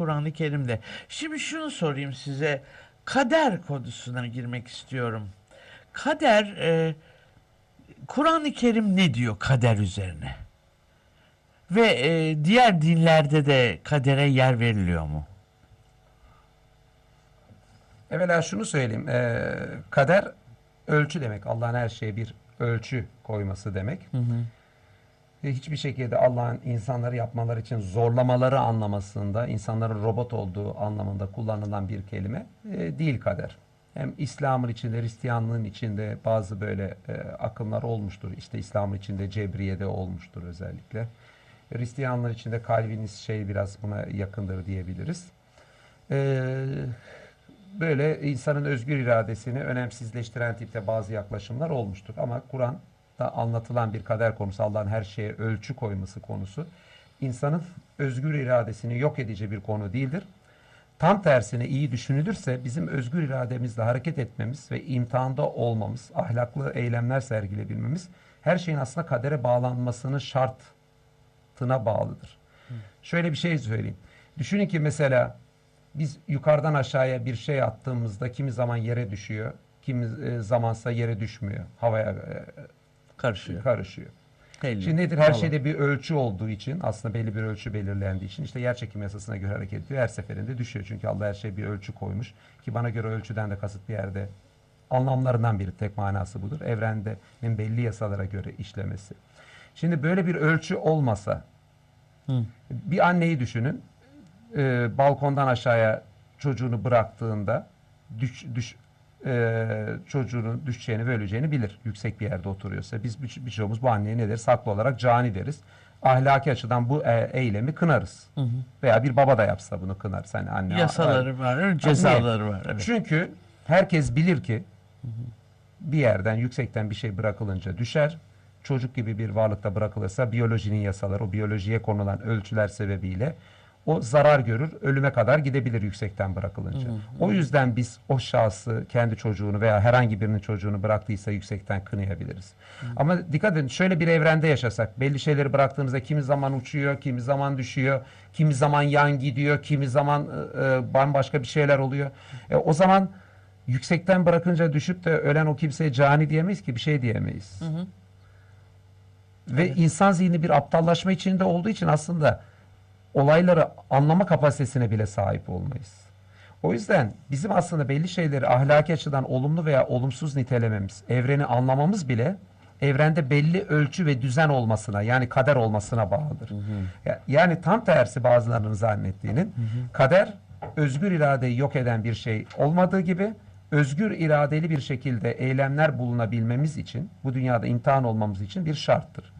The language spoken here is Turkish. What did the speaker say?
Kur'an-ı Kerim'de. Şimdi şunu sorayım size. Kader konusuna girmek istiyorum. Kader, e, Kur'an-ı Kerim ne diyor kader üzerine? Ve e, diğer dinlerde de kadere yer veriliyor mu? Evvela şunu söyleyeyim. Ee, kader ölçü demek. Allah'ın her şeye bir ölçü koyması demek. Ve hiçbir şekilde Allah'ın insanları yapmaları için zorlamaları anlamasında, insanların robot olduğu anlamında kullanılan bir kelime e, değil kader. Hem İslam'ın içinde, Hristiyanlığın içinde bazı böyle e, akımlar olmuştur. İşte İslam'ın içinde Cebriye'de olmuştur özellikle. Hristiyanlığın içinde Calvinist şey biraz buna yakındır diyebiliriz. Ee, böyle insanın özgür iradesini önemsizleştiren tipte bazı yaklaşımlar olmuştur. Ama Kur'an'da anlatılan bir kader konusu, Allah'ın her şeye ölçü koyması konusu, insanın özgür iradesini yok edici bir konu değildir. Tam tersine iyi düşünülürse bizim özgür irademizle hareket etmemiz ve imtihanda olmamız, ahlaklı eylemler sergilebilmemiz her şeyin aslında kadere bağlanmasının şartına bağlıdır. Şöyle bir şey söyleyeyim. Düşünün ki mesela biz yukarıdan aşağıya bir şey attığımızda kimi zaman yere düşüyor, kimi e, zamansa yere düşmüyor. Havaya e, Karışıyor. karışıyor. Helio. Şimdi nedir? Her şeyde bir ölçü olduğu için aslında belli bir ölçü belirlendiği için işte yer çekimi yasasına göre hareket ediyor. Her seferinde düşüyor. Çünkü Allah her şeye bir ölçü koymuş. Ki bana göre ölçüden de kasıt bir yerde anlamlarından biri tek manası budur. Evrenin belli yasalara göre işlemesi. Şimdi böyle bir ölçü olmasa Hı. bir anneyi düşünün. Ee, balkondan aşağıya çocuğunu bıraktığında düş, düş, e, çocuğunun düşeceğini ve öleceğini bilir. Yüksek bir yerde oturuyorsa. Biz bir- birçoğumuz bu anneye ne deriz? Haklı olarak cani deriz. Ahlaki açıdan bu e, eylemi kınarız. Hı hı. Veya bir baba da yapsa bunu kınarız. Hani anne, Yasaları var, cezaları var. Evet. çünkü herkes bilir ki bir yerden yüksekten bir şey bırakılınca düşer. Çocuk gibi bir varlıkta bırakılırsa biyolojinin yasaları, o biyolojiye konulan ölçüler sebebiyle o zarar görür, ölüme kadar gidebilir yüksekten bırakılınca. O yüzden biz o şahsı, kendi çocuğunu veya herhangi birinin çocuğunu bıraktıysa yüksekten kınayabiliriz. Ama dikkat edin şöyle bir evrende yaşasak, belli şeyleri bıraktığımızda kimi zaman uçuyor, kimi zaman düşüyor, kimi zaman yan gidiyor, kimi zaman e, bambaşka bir şeyler oluyor. E, o zaman yüksekten bırakınca düşüp de ölen o kimseye cani diyemeyiz ki bir şey diyemeyiz. Ve insan zihni bir aptallaşma içinde olduğu için aslında olayları anlama kapasitesine bile sahip olmayız. O yüzden bizim aslında belli şeyleri ahlaki açıdan olumlu veya olumsuz nitelememiz, evreni anlamamız bile evrende belli ölçü ve düzen olmasına yani kader olmasına bağlıdır. Ya- Yani tam tersi bazılarının zannettiğinin kader özgür iradeyi yok eden bir şey olmadığı gibi özgür iradeli bir şekilde eylemler bulunabilmemiz için bu dünyada imtihan olmamız için bir şarttır.